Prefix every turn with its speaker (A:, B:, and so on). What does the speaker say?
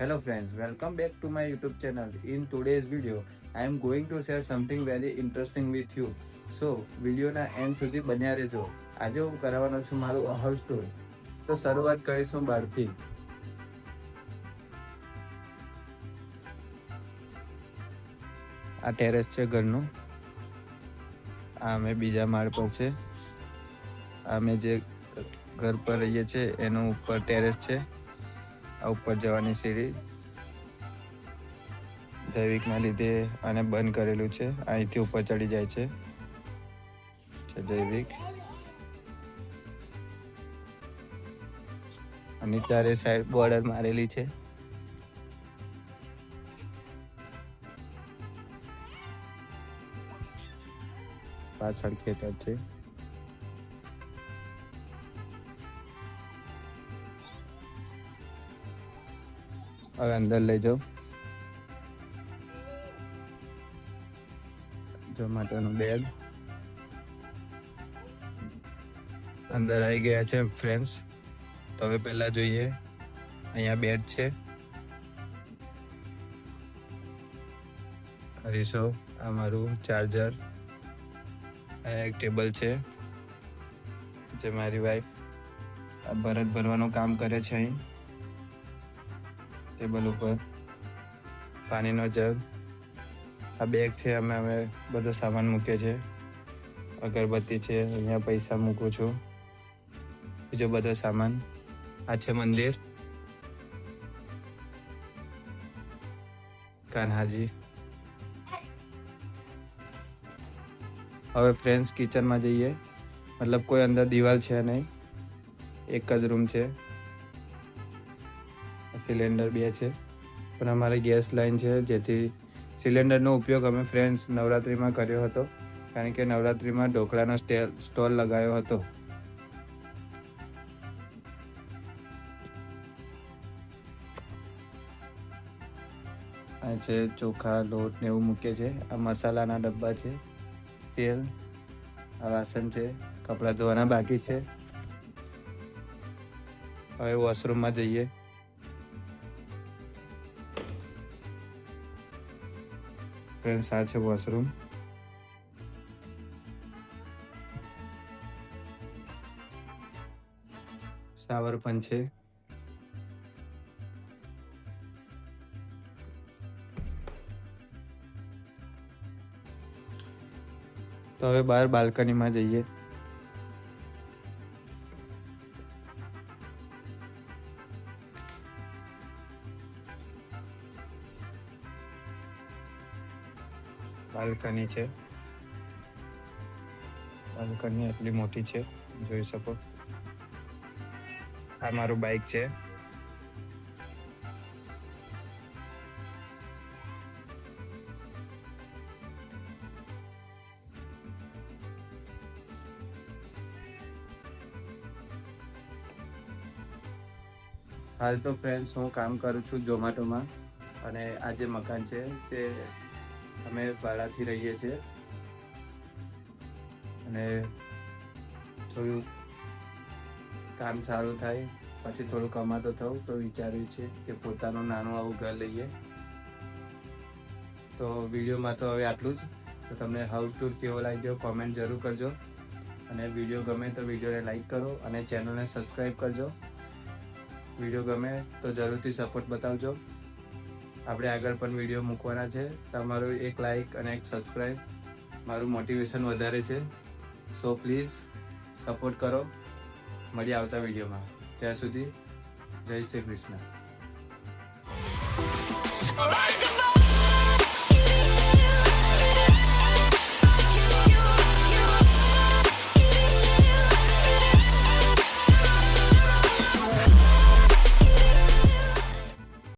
A: Hello friends, welcome back to my YouTube channel. In today's video, I am going to share something very interesting with you. So, વિડીયોના end સુધી બન્યા રહેજો. આજે હું કરાવવાનો છું મારું હાઉસ ટૂર. તો શરૂઆત કરીશું બહારથી. આ ટેરેસ છે ઘરનું. આ અમે બીજા માળ પર છે. અમે જે ઘર પર રહીએ છીએ એનું ઉપર ટેરેસ છે. આ ઉપર જવાની સીડી જૈવિકના લીધે આને બંધ કરેલું છે. અહીંથી ઉપર ચડી જાય છે. છે જૈવિક. અને ચારે સાઈડ બોર્ડર મારેલી છે. પાછળ ખેતર છે. હવે અંદર લઈ જાઓ ઝોમેટોનું બેગ. અંદર આવી ગયા છે ફ્રેન્ડ્સ તો હવે પહેલા જોઈએ. અહીંયા બેડ છે. રીસો આ મારું ચાર્જર એક ટેબલ છે, જે મારી વાઈફ ભરત ભરવાનું કામ કરે છે અહીં. ટેબલ ઉપર પાણીનો જગ. આ બેગ છે, અમે અમે બધો સામાન મૂકીએ છે અગરબત્તી છે, અહીંયા પૈસા મૂકું છું. બીજો બધો સામાન. આ છે મંદિર. કાન્હાજી. હવે ફ્રેન્ડ્સ કિચનમાં જઈએ. મતલબ કોઈ અંદર દિવાલ છે નહીં. એક જ રૂમ છે. સિલિન્ડર બે છે. પણ અમારે ગેસ લાઈન છે, જેથી સિલિન્ડરનો ઉપયોગ અમે ફ્રેન્ડ્સ નવરાત્રિમાં કર્યો હતો. કારણ કે નવરાત્રિમાં ઢોકળાનો સ્ટેલ સ્ટોલ લગાવ્યો હતો. આ છે ચોખા, લોટ ને એવું મૂકે છે. આ મસાલાના ડબ્બા છે. તેલ, આ વાસણ છે. કપડાં ધોવાના બાકી છે. હવે વોશરૂમમાં જઈએ. ફ્રેન્ડ્સ આ છે વોશરૂમ શાવર પણ છે. તો હવે બહાર બાલ્કનીમાં જઈએ. બાલ્કની છે. બાલ્કની એટલી મોટી છે, જોઈ શકો. આ મારું બાઇક છે. હાલ તો ફ્રેન્ડ્સ હું કામ કરું છું ઝોમેટોમાં અને આ જે મકાન છે, તે અમે ભાડાથી રહીએ છીએ. અને થોડું કામ સારું થાય, પછી થોડું કમાતો થવું તો વિચાર્યું છે કે પોતાનું નાનું આવું ઘર લઈએ. તો વિડીયોમાં તો હવે આટલું જ. તો તમને હાઉસ ટૂર કેવો લાગ્યો કોમેન્ટ જરૂર કરજો. અને વીડિયો ગમે તો વિડીયોને લાઈક કરો અને ચેનલને સબસ્ક્રાઈબ કરજો. વીડિયો ગમે તો જરૂરથી સપોર્ટ બતાવજો. આપણે આગળ પણ વીડિયો મૂકવાના છે. તમારું એક લાઈક અને એક સબસ્ક્રાઈબ મારું મોટિવેશન વધારે છે. સો પ્લીઝ સપોર્ટ કરો. મળીએ આવતા વિડીયોમાં. ત્યાં સુધી જય શ્રી કૃષ્ણ.